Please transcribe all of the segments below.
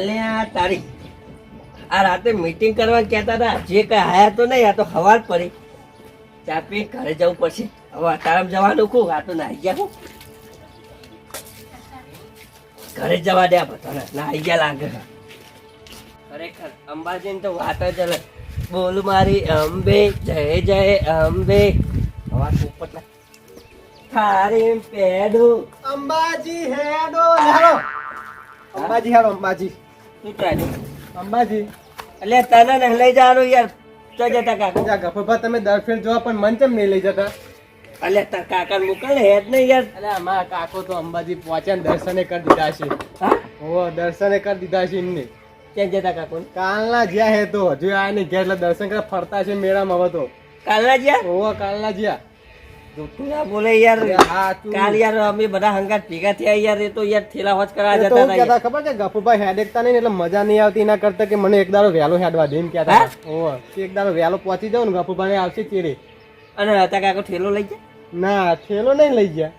અલ્યા તારી આ રાતે મીટિંગ કરવા કહેતા હતા. જે કઈ આયા તો નહીં, આ તો હવાર પડી. ચા પી, ઘરે જવું પડશે. હવે અતારામ જવાનું ખૂબ, આ તો નાહી ગયા ખૂબ. ઘરે જવા દે બધાને. નાહી ગયા લાગે ખરેખર અંબાજી તો વાત જ અલગ. બોલ મારી અંબે, જય જય અંબે. હવા પોપટલા થારી પેડું અંબાજી હેડો હેડો. અંબાજી હેડો, અંબાજી. અંબાજી એટલે તને ને લઈ જવાનું યાર. તો જતા કાકા. જા તમે દર ફેર જોવા પણ મન કેમ નહીં લઈ જતા? એટલે તાર કાકા મોકલ નહીં યાર. અરે અમારા કાકો તો અંબાજી પહોંચ્યા ને દર્શને કરી દીધા છે. હા? ઓ દર્શને કરી દીધા છે એમને. ક્યાં જતા કાકો કાલના જ્યાં હે તો હજુ આ નહીં ઘેર એટલે દર્શન કરવા ફરતા છે મેળામાં હવે તો. કાલના જ્યાં? ઓ કાલના જ્યાં. ના બોલે યાર. કાલ યાર અમે બધા હંગાત ભેગા થયા યાર એ તો યાર થેલા હોજ તો જતા હતા ખબર નહીં એટલે મજા નહીં આવતી એના કરતા કે મને એક દાડો વહેલો હેડવા દે એમ કહેતા. એક દાડો વહેલો પહોંચી જાવ ને ગફુરભાઈ આવશે ચીરે અને હતા કાકો થેલો લઈ ગયા? ના થેલો નહીં લઈ ગયા.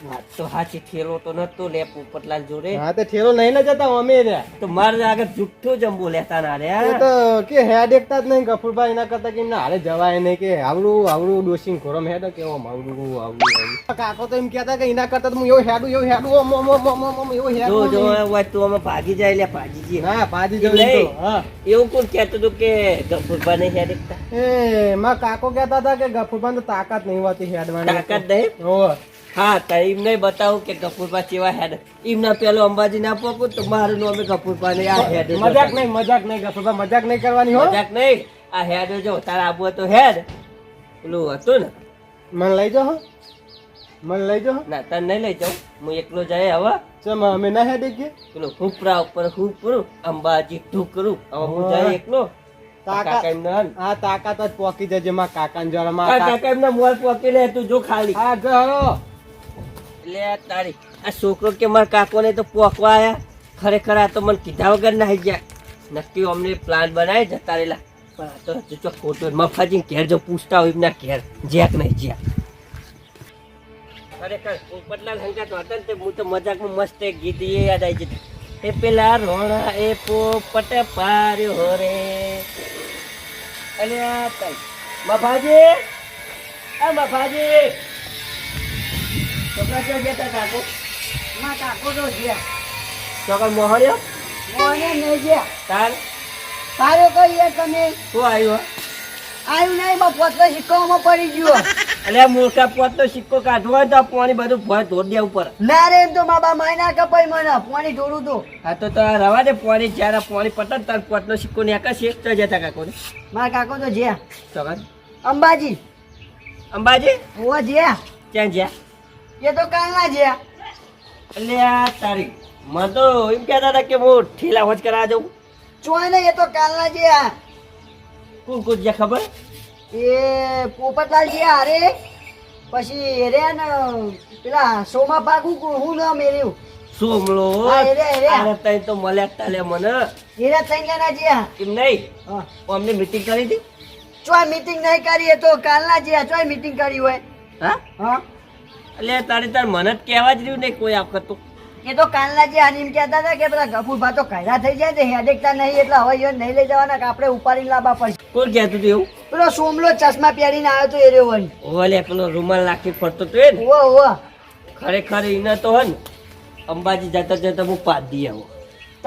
વાત તો હાચી ઠેલો તો નતો લે પોપટલાલ જોડે. હા તો ઠેલો નહીં લઈ જતા અમે રહ્યા તો મારે આગળ જુઠ્ઠું જંબુ લેતા ના રે એ તો કે હેડ એકતા જ નહીં ગફુરભાઈ એના કરતા કે એમના હારે જવાય નહીં કે આવડું આવડું ડોસિંગ ખોરમ હેડ કેવો આવડું આવડું આવડું કાકો તો એમ કહેતા કે એના કરતા તો હું એવું હેડું એવું હેડું ઓમ ઓમ ઓમ ઓમ ઓમ ઓમ એવું જો હેડું જો નહીં. હોય તું અમે ભાગી જાય લે ભાગી જઈએ હા પાજી જવું એમ તો હા. એવું કોણ કહેતું હતું કે ગફુરબા નહીં હેડ એકતા એ માં કાકો કહેતા હતા કે ગફુરભાઈ તો તાકાત નહીં હોતી હેડવાની. તાકાત નહીં? હોવે. હા તો એમને બતાવું કે કપૂરપા કેવા હેડ. એમના પેલો અંબાજી ના પોકું તો મારું નામે કપૂરપા ને આ હેડ મજાક નહીં મજાક નહીં કપૂરપા મજાક નહીં કરવાની હો. મજાક નહીં. આ હેડ જો તારા આબુ તો હેડ. પેલું હતું ને. મને લઈ જાઓ મને લઈ જાઓ ના તને નહીં લઈ જાઉં. હું એકલો જાય હવે. ચમ અમે ના હેડી કે? પેલું હુપરા ઉપર હુપરું અંબાજી ઢુકરું. હવે હું જાય એકલો. આ તાકાત જ પોકી જજે માં કાકા ને જરા કાકા એમના મોર પોકી લે તું જો ખાલી. હા જરો એટલે તારી. આ છોકરો કે મારા કાકોને તો પોકવા આવ્યા ખરેખર આ તો મને કીધા વગર ના ગયા. નક્કી અમને પ્લાન બનાવી જતા રહેલા. પણ આ તો હજુ તો ખોટું મફાજી ઘેર જો પૂછતા હોય એમના ઘેર. જ્યાક નહીં, જ્યાં. ખરેખર પોપટલાલ હંકાત હતા ને હું તો મજાકમાં મસ્ત એક એ પેલા રોણા એ પોપટ પાર્યો રે. અલે આ તારી. મફાજી. આ મફાજી. છોકરા ક્યાં જતા કાકો? માં કાકો તો જ્યાં છોકરા મોહર્યો મોને નહીં જ્યાં તાર? તારે કહીએ તમે? શું આવ્યો આવ્યું નહીં માં પોતનો સિક્કામાં પડી ગયો એટલે મોટા પોતનો સિક્કો કાઢવો હોય તો પાણી બધું ભોય ધોડ દે ઉપર. ના રે એમ તો મા બા માયના કપાઈ મને. પાણી ઢોળું તો. હા તો તો રવા દે પાણી જ્યારે પાણી પટત તાર પોતનો સિક્કો ને આકા તો જતા કાકો ને. મારા કાકો તો જ્યાં ચોકન અંબાજી. અંબાજી? ઓ જ્યાં ક્યાં જ્યાં એ તો કાલના જ્યાં એટલે આ તારી મને તો એમ કહેતા હતા કે હું ઠેલા હોજ કરા જાઉં. ચોય નહીં એ તો કાલના જ્યાં કોણ કોણ જ્યાં ખબર? એ પોપટલાલ જ્યાં અરે પછી એરે ને પેલા સોમા પાકું હું ન મેર્યું સોમલો. અરે તઈ તો મળ્યા તાલે મને. હીરા થઈ ગયા જ્યાં એમ નહીં? હા. અમને મીટિંગ કરી હતી ચોય મીટિંગ નહીં કરી એ તો કાલના જ્યાં ચોય મીટિંગ કરી હોય. હા? હા. એટલે તારે તાર મને જ કહેવા જ રહ્યું નહીં કોઈ આખત તો. એ તો કાલના જે આની કહેતા હતા કે પેલા ગફુરભા તો કાયદા થઈ જાય ને હેડેકતા નહીં એટલે હવે યો નહીં લઈ જવાના કે આપણે ઉપાડીને લાવવા પડશે. કોણ કહેતું હતું એવું? પેલો સોમલો ચશ્મા પહેરીને આવ્યો તો એ રહ્યો હોય ઓલે પેલો રૂમાલ નાખી ફરતો તો એ ને. ઓ ઓવો ખરેખર એને તો હન અંબાજી જતા જતા હું આવું આવો.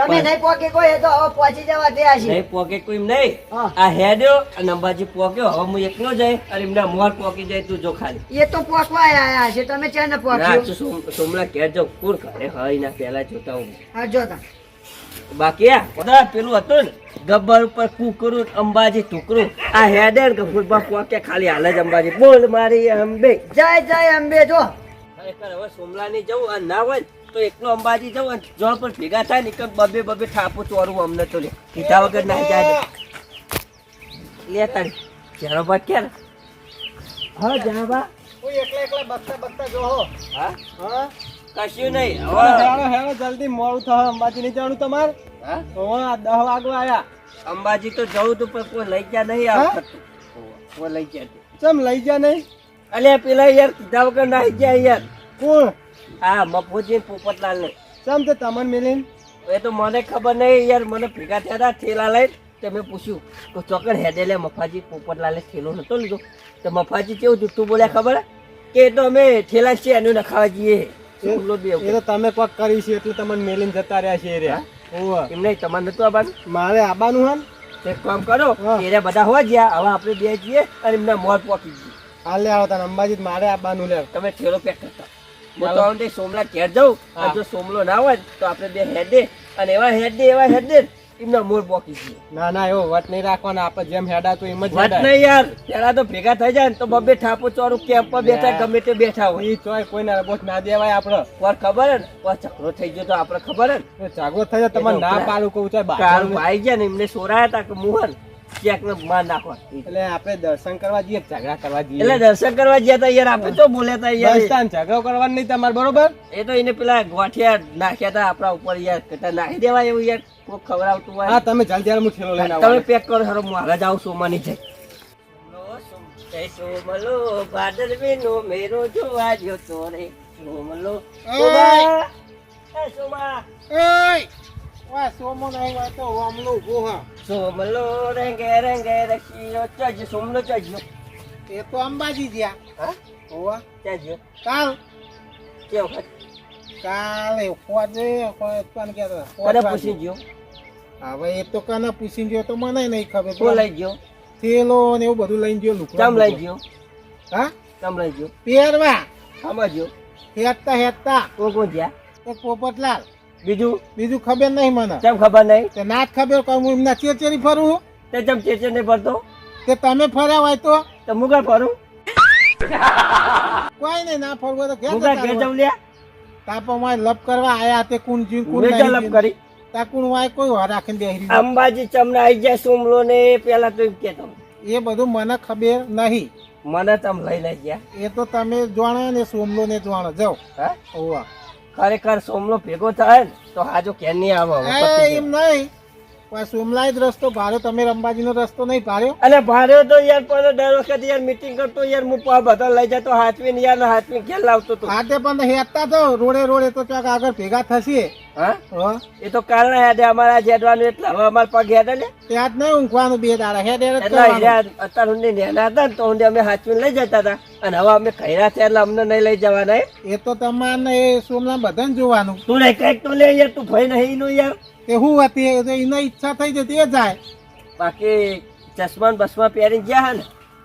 તમે નહીં પોકે કોઈ તો હવે પહોંચી જવા ત્યાં છે. નહીં પોકે કોઈ નહીં. આ હેડ્યો અને અંબાજી પોક્યો હવે હું એકલો જાય અને એમના મોર પોકી જાય તું જો ખાલી. એ તો પોકવા આયા છે તમે છે ને ના પોક્યું? તો સોમ- સોમલા ઘેર જાઉં કોણ કરે હા એના પહેલા જોતા હું હા જોતા. બાકી આ પેલું હતું ને ગબ્બર ઉપર કુકરું અંબાજી ટુકરું આ હેડે ગબ્બર પોકે ખાલી હાલ જ અંબાજી. બોલ મારી અંબે. જય જય અંબે જો. ખરેખર હવે સોમલા ની જવું અને ના હોય તો એકલો અંબાજી જવું અને જો પર ભેગા થાય ને બબે બબે ઠાપુ ચોરું અમને તો લે. કીધા વગર ના જાય. લે. તારી. ચાલો બાદ ક્યારે હા જા બા એકલા એકલા બસતા બસતા જોહો હા. હા? કશું નહીં. હવે હવે હેડો હેડો જલ્દી મોડું થશે. અંબાજી નહીં જવાનું તમારે? હા? આ દહ વાગવા આવ્યા અંબાજી તો જવું તું પણ કોઈ લઈ ગયા નહીં હા? આ કોઈ લઈ ગયા. ચમ લઈ ગયા નહીં? અલ્યા પેલા યાર કીધા વગર ના ગયા યાર. કોણ? હા મફુજી પોપટલાલ ને ચમ તે તમન મિલિન? એ તો મને ખબર નહીં યાર મને ભેગા થયા હતા થેલા લઈ તે મેં પૂછ્યું તો ચોકડ હેડે લે મફાજી પોપટલાલે થેલો નતો લીધો. તો મફાજી કેવું જૂઠું બોલ્યા ખબર? હે? કે એ તો અમે થેલા છે એનું નખાવા જઈએ. એ તો તમે કોક કરી છે એટલે તમને મેલીને જતા રહ્યા છે રહ્યા. ઓવા. એમ નહીં તમારે નતું આવવાનું મારે આબાનું હન તો એક કામ કરો એરે બધા હોવા ગયા હવે આપણે બે જઈએ અને એમના મોર પોકી જઈએ. હાલ લે આવો તને અંબાજી મારે આબાનું લે. તમે થેલો પેક કરતા. હું તો આવું સોમલા ઘેર જાઉં. અને જો સોમલો ના હોય તો આપણે બે હેડે અને એવા હેડે એવા હેડે એમના મોર પોકી જઈએ ના ના એવો વટ નહીં રાખવાનો. આપણે જેમ હેડા તો એમ જ વટ નહીં યાર. પેલા તો ભેગા થઈ જાય ને તો બબે ઠાપો ચોરું કેમ્પ પર બેઠા ગમે તે બેઠા હોય. એ ચોય કોઈને રબોટ ના દેવાય આપડે પર ખબર હે પર ઝઘડો થઈ ગયો તો આપણે ખબર હે ચાગો થઈ જાય તમને ના પાડું કહું છે બાજુ ભાઈ ગયા ને એમને સોરાયા હતા કે મોહન ચેક માર નાખવા એટલે આપણે દર્શન કરવા જઈએ ઝઘડા કરવા જઈએ. એટલે દર્શન કરવા ગયા હતા યાર આપણે તો બોલ્યા હતા યાર. તાન ઝઘડો કરવાનો નહીં તમારે બરોબર? એ તો એને પેલા ગોઠિયા નાખ્યા હતા આપણા ઉપર યાર કટા નાખી દેવા એવું યાર કોઈ ખવડાવતું હોય. હા તમે જલ્દી હું ઠેલો લઈને તમે પેક કરો સર હું આગળ જાઉં સોમાની જઈ. સોમલો ભાદરવીનો મેરો જોવા જો તોરે. સોમલો સોમા સોમા. ઓય! સોમલો રંગે રંગે રખીયો ચજ સોમલો ચજ્યો. એ તો અંબાજી ગયા હા? હોવા. ચજ્યો. કાલ. કેવો કાલે ખોજે ખોજ પણ કે પૂછી ગયો? હવે એ તો કને પૂછી ગયો તો મને નહીં ખબર. તો લઈ ગયો? ને એવું બધું લઈને ગયો લુકડા ચમ લઈ ગયો? હા? ચમ લઈ ગયો? પહેરવા. સમજ્યો હેતતા હેતતા કોણ જ્યાં? એક પોપટલાલ. બીજું બીજું ખબર નહીં મને. કેમ ખબર નહીં? તે ના જ ખબર કે હું એમના ચેચેરી ફરું? તે જેમ ચેચે નહીં ભરતો કે તમે ફર્યા હોય તો? તો મુગા ફરું? કોઈ નહીં ના ફરવો તો ઘેર મુગા ઘેર રહો. લ્યા? તાપો તાપમાં લપ કરવા આયા તે કુણ જીવ કુણ નહીં લપ કરી? તા કુણ વાય કોઈ વાર રાખીને બેહરી અંબાજી ચમના આઈ જાય સુમલો ને પેલા તો એમ કેતો એ બધું મને ખબર નહીં. મને તમ લઈ લઈ ગયા. એ તો તમે જાણો ને સોમલો ને જાણો. જાઓ. હા? ઓવા ખરેખર સોમલો ભેગો થાય ને તો હાજો કેન નહીં આવે એમ નહીં પણ સોમલાય જ રસ્તો ભાર્યો તમે રંબાજીનો રસ્તો નહીં ભાડ્યો? અને ભાર્યો તો યાર પણ દર વખત યાર મીટિંગ કરતો યાર હું પા બધા લઈ જતો હાથવીને યાર હાથવીને ઘેર લાવતો હતો હાથે પણ હેતા તો રોડે રોડે તો ક્યાંક આગળ ભેગા થશે. હા? હા. એ તો કારણે હેડે અમારા જેડવાનું એટલે હવે અમારે પગ હેડે ને ત્યાં જ નહીં ઊંઘવાનું બે દાડા હેડે અત્યારે સુધી નેના હતા ને તો હું અમે હાથવીને લઈ જતા હતા. અને હવે અમે ખૈરા છે એટલે અમને નહીં લઈ જવાના એ તો તમારે એ સોમના બધાને જોવાનું. તું નહીં કંઈક તો લે યાર તું ભાઈ નહીં નું યાર. એ હું હતી એના ઈચ્છા થઈ જતી એ જાય. બાકી ચશ્મા બસમાં પહેરી ગયા હે ને?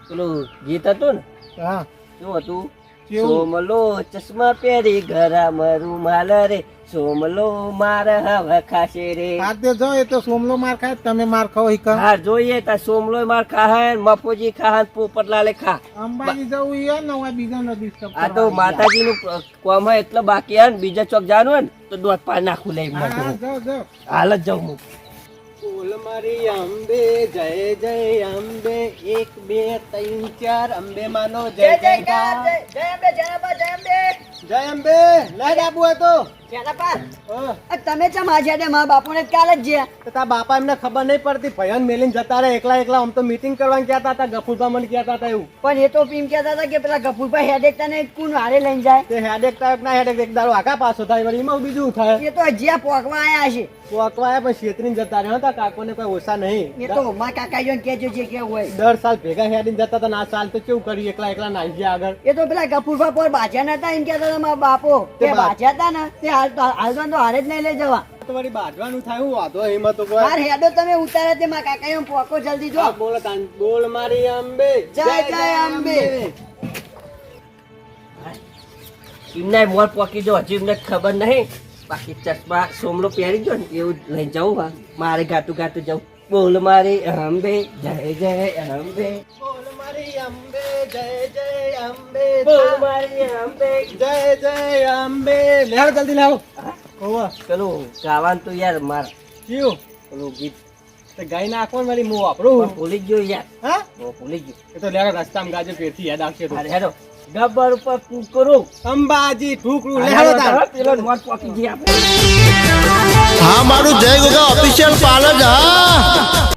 પેલું ગીત હતું ને? હા. શું હતું? સોમલો ચશ્મા પહેરી ઘરા મારું માલ રે. સોમલો માર હવે ખાશે રે. હાથે જો એ તો સોમલો માર ખાય તમે માર ખાવ ઈ હા જોઈએ તા સોમલો માર ખાહે મફોજી ખાહે પોપટલાલે ખા. અંબાજી જવું ઈ ને હવે બીજા નો ડિસ્ટર્બ આ તો માતાજી નું કોમ હે એટલે બાકી હે બીજા ચોક જાનું હોય ને તો દોત પા નાખું લઈ હા, હા, જાઓ. હાલ જ જાઉં હું. ફૂલ મારી અંબે જય જય અંબે એક બે ત્રણ ચાર અંબે માનો જય જય જય જયકાર, જય અંબે, જય અંબે, જય અંબે. જય અંબે. લઈ આપવું હોય તો જયનાપા, હા. આ તમે ચમ આજે આડે મા બાપુને ને કાલે જ ગયા તો બાપા એમને ખબર નહીં પડતી. ભયન મેલીને જતા રહે એકલા એકલા આમ તો મીટિંગ કરવાનું કહેતા હતા ગફુરભા મને કહેતા હતા એવું. પણ એ તો પીમ કહેતા હતા કે પેલા ગફુરભાઈ હેડેક તને કુન હારે લઈને જાય? તે હેડેક ટાઈપ ના હેડેક એક દારો આખા પાછો થાય વળી એમાં બીજું થાય? એ તો જ્યાં પોકવા આયા છે. પોકવાયા પણ છેતરીને જતા રહ્યા હતા કાકોને કોઈ ઓછા નહીં. એ તો મારા કાકા જોઈને કહેજો જે કેવું હોય. દર સાલ ભેગા હેડીને જતા હતા આ સાલ તો કેવું કર્યું એકલા એકલા નાઈ ગયા આગળ. એ તો પેલા ગફુરભા પર બાજ્યા નતા એમ કહેતા હતા મારા બાપો. તે તે હતા ને તે હાલ તો હારે જ નહીં લઈ જવા. તો બાજવાનું થાય હું વાંધો એમાં તો કોઈ. હેડો તમે ઉતાર્યા તે મારા કાકા એમ પોકો જલ્દી જો. બોલ કાન બોલ મારી અંબે. જય જય અંબે. એમના મોર પોકી જો હજી એમને ખબર નહીં. બાકી ચશ્મા સોમલો પહેરી ગયો ને એવું લઈ જાઉં હા. મારે ગાતું ગાતું જાઉં. બોલ મારી અંબે જય જય અંબે. બોલ મારી અંબે જય જય અંબે. બોલ મારી અંબે. જય જય અંબે. લેવ જલ્દી લાવો? ઓવા. પેલું ગાવાનું તો યાર માર. કયું? પેલું ગીત. તો ગાઈ નાખો ને મારી મો વાપરું. ભૂલી ગયો યાર. હા? ભૂલી ગયો. એ તો લેવા રસ્તામાં ગાજે પેરથી યાદ આવશે હેડો. ગબ્બર ઉપર કુકરું અંબાજી ઠુકડું અરે લેવ હેડો તાર. પેલો નોટ પોકી ગયા આપણે. હા મારું જય ગોગા ઓફિશિયલ પાર્લર હા.